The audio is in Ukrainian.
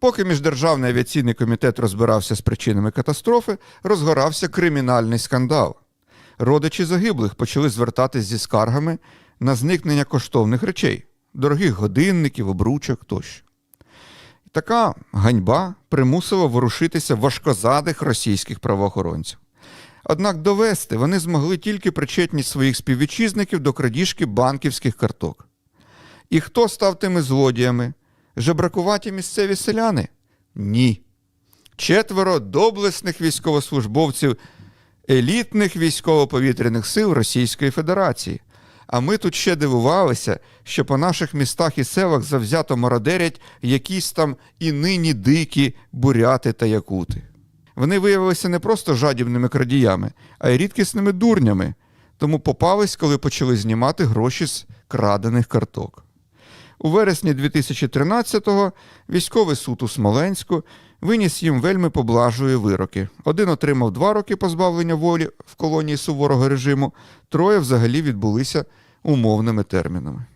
Поки міждержавний авіаційний комітет розбирався з причинами катастрофи, розгорався кримінальний скандал. Родичі загиблих почали звертатись зі скаргами на зникнення коштовних речей, дорогих годинників, обручок тощо. Така ганьба примусила ворушитися важкозадих російських правоохоронців. Однак довести вони змогли тільки причетність своїх співвітчизників до крадіжки банківських карток. І хто став тими злодіями? Жебракуваті місцеві селяни? Ні. Четверо доблесних військовослужбовців елітних військово-повітряних сил Російської Федерації. А ми тут ще дивувалися, що по наших містах і селах завзято мародерять якісь там і нині дикі буряти та якути. Вони виявилися не просто жадібними крадіями, а й рідкісними дурнями, тому попались, коли почали знімати гроші з крадених карток. У вересні 2013-го військовий суд у Смоленську виніс їм вельми поблажує вироки. Один отримав два роки позбавлення волі в колонії суворого режиму, троє взагалі відбулися умовними термінами.